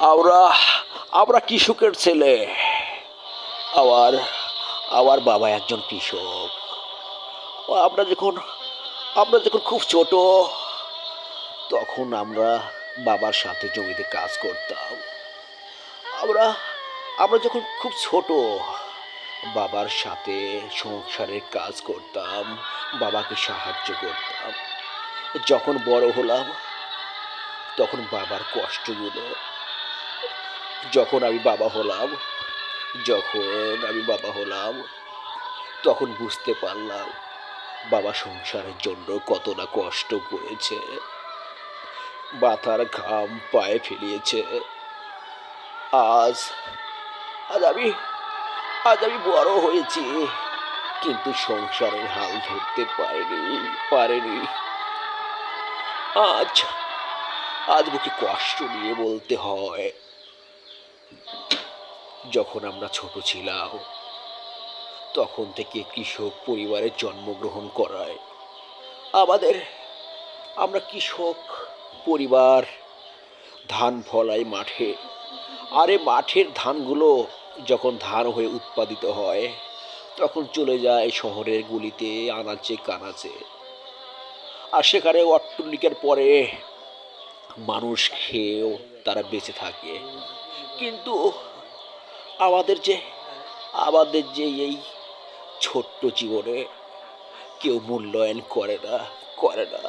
আমরা আমরা কৃষকের ছেলে। আমার আমার বাবা একজন কৃষক। আমরা যখন আমরা যখন খুব ছোট, তখন আমরা বাবার সাথে জমিতে কাজ করতাম। আমরা আমরা যখন খুব ছোট, বাবার সাথে সংসারের কাজ করতাম, বাবাকে সাহায্য করতাম। যখন বড় হলাম, তখন বাবার কষ্টগুলো যখন আমি বাবা হলাম, যখন আমি বাবা হলাম, তখন বুঝতে পারলাম বাবা সংসারের জন্য কত না কষ্ট করেছে। মাথার ঘাম পায়ে ফেলিয়েছে। আজ আজ আমি আজ আমি বড় হয়েছি, কিন্তু সংসারের হাল ধরতে পারিনি, পারেনি। আজ আজ বুকে কষ্ট নিয়ে বলতে হয় যখন আমরা ছোট ছিলাম, তখন থেকে কৃষক পরিবারে জন্মগ্রহণ করায়। আমাদের, আমরা কৃষক পরিবার ধান ফলাই মাঠে। আরে মাঠের ধানগুলো যখন ধান হয়ে উৎপাদিত হয়, তখন চলে যায় শহরের গুলিতে, আনাচে, কানাচে। আর সেখানে অট্টলিকের পরে মানুষ খেয়েও তারা বেঁচে থাকে। কিন্তু আমাদের যে আমাদের যে এই ছোট্ট জীবনে কেউ মূল্যায়ন করে না করে না।